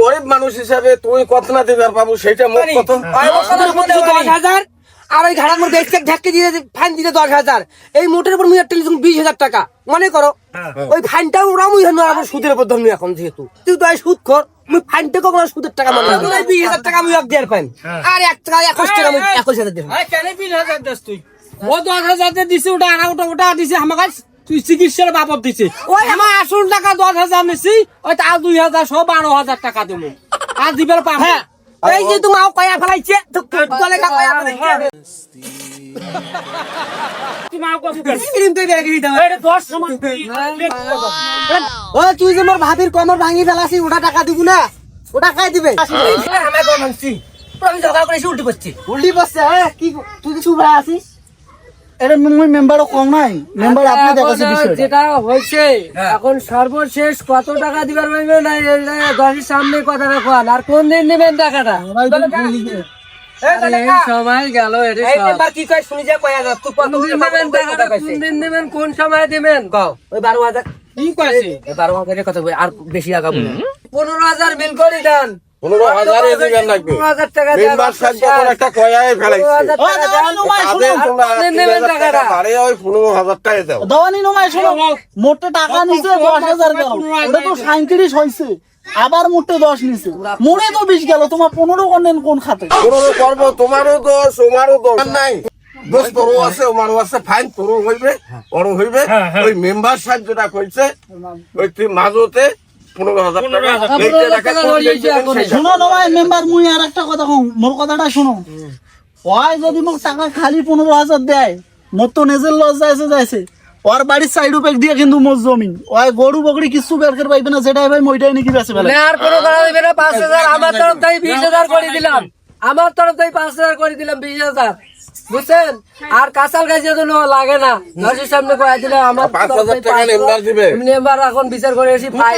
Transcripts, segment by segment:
গরিব মানুষ হিসাবে তুই কত না দিবার পাবো সেটা কত দশ হাজার আর ওই ঘাড়ার মধ্যে এক্সট্রা ঢাকতে দিয়ে ফাইন দিলে দশ হাজার। এই মোটের উপর মুই একটা বিশ হাজার টাকা মনে করো। ওই ফাইনটা ওরা মুই ধরনু আমার সুদের উপর ধরনু এখন যেহেতু। তুই তো সুদ খর মুই ফাইনটা কখন সুদের টাকা মনে করো বিশ হাজার টাকা এক পাইন আর এক টাকা একুশ টাকা একুশ হাজার দেবো কেন বিশ হাজার দিস তুই? ও দশ হাজার দিয়ে দিছে ওটা ওটা ওটা দিছে আমাকে। তুই চিকিৎসার বাবদ দিছে ওই আমার আসল টাকা দশ হাজার নিছি ওই তার দুই হাজার সব বারো হাজার টাকা দেবো আর দিবার পাবো। হ্যাঁ। এই যে তোমার কয়া ফেলাইছে তুই যে মোর ভাবির কমর ভাঙি ফেলাছি ওটা টাকা দিব না? ওটা খাই দিবে। আমি ঝগড়া করেছি উল্টি পড়ছি উল্টি পড়ছে হ্যাঁ কি তুই চুপ হয়ে আছিস? এটা মুই মেম্বারও কম নাই। মেম্বার আপনি দেখাচ্ছে বিষয়টা। যেটা হয়েছে এখন সর্বশেষ কত টাকা দিবার পারবে না দশের সামনে কথা রাখুন আর কোন দিন নেবেন টাকাটা? সময় গেল এটা এই সব। কি কয় শুনি যা কয়া যা কত দিন নেবেন টাকাটা কোন দিন নেবেন কোন সময় দিবেন? কও ওই বারো হাজার। কি কইছে? বারো হাজারের কথা বলি, আর বেশি আগাবো পনেরো হাজার বিল করে দেন। পনেরো হাজারে দিবেন লাগবে। পনেরো হাজার টাকা দেন মেম্বার সাহেব যখন একটা কয়ায় ফেলাইছে। হাজার টাকা দেন তাদের তোমরা আর তিন নেবেন হাজার টাকা টাকাটা। বাড়ে ওই পনেরো হাজার টাকা দাও। দেওয়ানি নমাই শোনো মোটে টাকা নিছে দশ হাজার গেল ওটা তো সাঁত্রিশ হয়েছে আবার মোটে দশ নিছে। মোড়ে তো বিশ গেল তোমার পনেরো করলেন কোন খাতে? পনেরো করব তোমারও দোষ ওমারও দোষ নাই দোষ তোরও আছে ওমারও আছে ফাইন তোরও হইবে ওরও হইবে। ওই মেম্বার সাহেব যেটা কইছে ওই তুই যদি মোক টাকা খালি পনেরো হাজার দেয় মোর তো নিজের লস যাইছে যাইছে ওর বাড়ির সাইড উপেক দিয়ে কিন্তু মোর জমি। ওই গরু বকরি কিছু বের করে পাইবে না যেটাই ভাই মইটাই নাকি বেঁচে ফেলে। আর কোনো টাকা দিবে না পাঁচ হাজার আমার তরফ থেকে বিশ হাজার করে দিলাম। আমার তরফ থেকে পাঁচ হাজার করে দিলাম বিশ হাজার। বুঝছেন? আর কাঁচাল গাছের জন্য লাগে না। নজর সামনে করে দিলাম আমার পাঁচ হাজার টাকা। মেম্বার দিবে এখন বিচার করে এসে পাই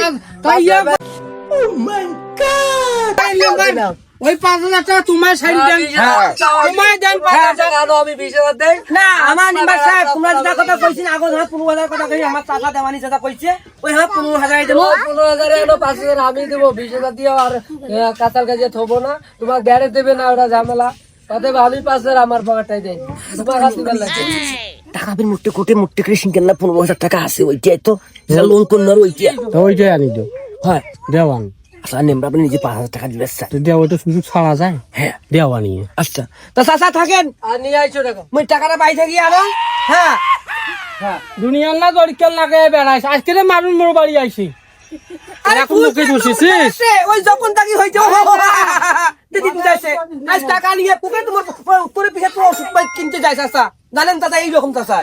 ওই পাঁচ হাজার টাকা তোমার সাইড দেন। তোমার দেন পাঁচ হাজার। আমি বিশ হাজার দেই। না আমার মেম্বার সাহেব তোমরা যেটা কথা কইছেন আগত হ্যাঁ পনেরো হাজার কথা কই আমার টাকা দেওয়ানি যেটা কইছে ওই হ্যাঁ পনেরো হাজার দেবো। পনেরো হাজার আনো পাঁচ হাজার আমি দেবো বিশ হাজার আর থবো না। তোমার গ্যারেজ দেবে না ঝামেলা। আমি পাঁচ হাজার আমার পকেটটাই দেই তোমার হাত দিবার টাকা বের মুটে কোটে মুটে করে সিঙ্গেল না পনেরো হাজার টাকা আছে ওইটাই তো। লোন ওইটা ওইটাই। আনি হয়। দেওয়ান। আচ্ছা নেমরা আপনি নিজে পাঁচ হাজার টাকা স্যার দেওয়া তো সুযোগ ছাড়া যায় হ্যাঁ দেওয়া নিয়ে আচ্ছা তা চাচা থাকেন আর নিয়ে আইছো টাকা মুই টাকাটা পাই থাকি আনো হ্যাঁ দুনিয়ার না দরিকাল লাগে বেড়াইছ আজকে মানুষ মোর বাড়ি আইছি আরে এখন লোকে দোষিছিস ওই যখন তাকি হইছে দিদি আজ টাকা নিয়ে পুকে তোমার তোর পিছে তোর ওষুধ কিনতে যাইছে চাচা জানেন চাচা এইরকম চাচা